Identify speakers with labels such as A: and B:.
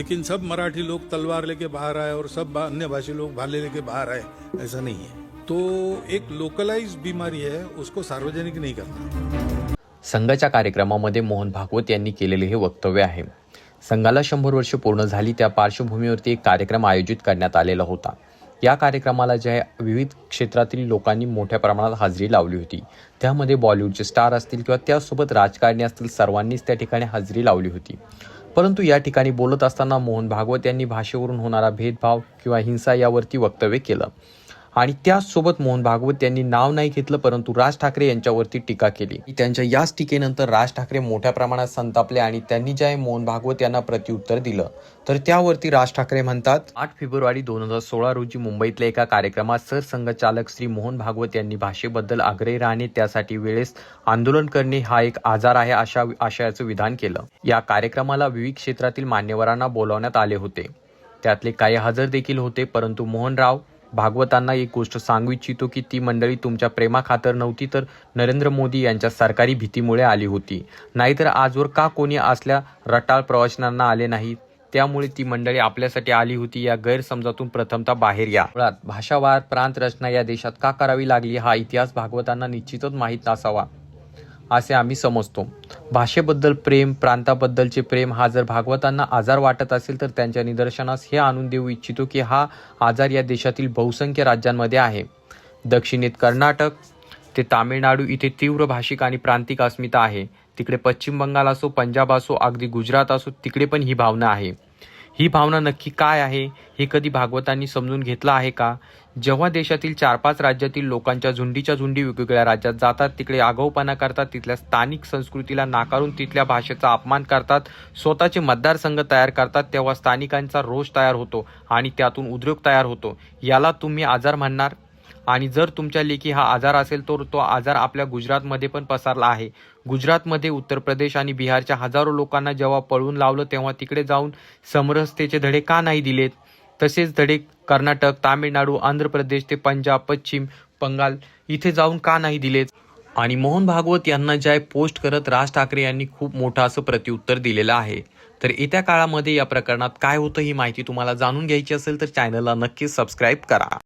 A: लेकिन सब मराठी लोग तलवार लेके बाहर आए और सब अन्य भाषी लोग भाले लेके बाहर आए ऐसा नहीं है। तो एक लोकलाइज बीमारी है उसको सार्वजनिक नहीं करना।
B: संघाच्या कार्यक्रमामध्ये मोहन भागवत यांनी केलेले हे वक्तव्य आहे. संघाला शंभर वर्ष पूर्ण झाली त्या पार्श्वभूमीवरती एक कार्यक्रम आयोजित करण्यात आलेला होता. या कार्यक्रमाला ज्या विविध क्षेत्रातील लोकांनी मोठ्या प्रमाणात हजेरी लावली होती. त्यामध्ये बॉलिवूडचे स्टार असतील किंवा त्यासोबत राजकारणी असतील सर्वांनीच त्या ठिकाणी हजेरी लावली होती. परंतु या ठिकाणी बोलत असताना मोहन भागवत यांनी भाषेवरून होणारा भेदभाव किंवा हिंसा यावरती वक्तव्य केलं. आणि त्याचसोबत मोहन भागवत यांनी नाव नाही घेतलं परंतु राज ठाकरे यांच्यावरती टीका केली. त्यांच्या याच टीकेनंतर राज ठाकरे मोठ्या प्रमाणात संतापले आणि त्यांनी जे मोहन भागवत यांना प्रत्युत्तर दिलं तर त्यावरती राज ठाकरे म्हणतात आठ फेब्रुवारी दोन हजार सोळा रोजी मुंबईतल्या एका कार्यक्रमात सरसंघचालक श्री मोहन भागवत यांनी भाषेबद्दल आग्रही राहणे त्यासाठी वेळेस आंदोलन करणे हा एक आजार आहे अशा आशयाचं विधान केलं. या कार्यक्रमाला विविध क्षेत्रातील मान्यवरांना बोलावण्यात आले होते. त्यातले काही हजर देखील होते परंतु मोहनराव भागवतांना एक गोष्ट सांगू इच्छितो की ती मंडळी तुमच्या प्रेमाखातर नव्हती तर नरेंद्र मोदी यांच्या सरकारी भीतीमुळे आली होती. नाहीतर आजवर का कोणी असल्या रटाळ प्रवचनांना आले नाही? त्यामुळे ती मंडळी आपल्यासाठी आली होती. या गैरसमजातून प्रथमतः बाहेर या. मुळात भाषावार प्रांत रचना या देशात का करावी लागली हा इतिहास भागवतांना निश्चितच माहीत नसावा. असे आम्ही समजतो. भाषेबद्दल प्रेम प्रांताबद्दलचे प्रेम हा जर भागवतांना आजार वाटत असेल तर त्यांच्या निदर्शनास हे आणून देऊ इच्छितो की हा आजार या देशातील बहुसंख्य राज्यांमध्ये आहे. दक्षिणेत कर्नाटक ते तामिळनाडू इथे तीव्र भाषिक आणि प्रांतिक अस्मिता आहे. तिकडे पश्चिम बंगाल असो पंजाब असो अगदी गुजरात असो तिकडे पण ही भावना आहे. ही भावना नक्की काय आहे हे कधी भागवतांनी समजून घेतलं आहे का? जेव्हा देशातील चार पाच राज्यातील लोकांच्या झुंडीच्या झुंडी वेगवेगळ्या राज्यात जातात तिकडे आगाऊपणा करतात तिथल्या स्थानिक संस्कृतीला नाकारून तिथल्या भाषेचा अपमान करतात स्वतःचे मतदारसंघ तयार करतात तेव्हा स्थानिकांचा रोष तयार होतो आणि त्यातून उद्योग तयार होतो. याला तुम्ही आजार म्हणणार? आणि जर तुमच्या लेखी हा आजार असेल तर तो आजार आपल्या गुजरातमध्ये पण पसरला आहे. गुजरातमध्ये उत्तर प्रदेश आणि बिहारच्या हजारो लोकांना जेव्हा पळून लावलं तेव्हा तिकडे जाऊन समरसतेचे धडे का नाही दिलेत? तसेच धडे कर्नाटक तामिळनाडू आंध्र प्रदेश ते पंजाब पश्चिम बंगाल इथे जाऊन का नाही दिलेत? आणि मोहन भागवत यांना ज्या पोस्ट करत राज ठाकरे यांनी खूप मोठं असं प्रत्युत्तर दिलेलं आहे. तर येत्या काळामध्ये या प्रकरणात काय होतं ही माहिती तुम्हाला जाणून घ्यायची असेल तर चॅनलला नक्कीच सबस्क्राईब करा.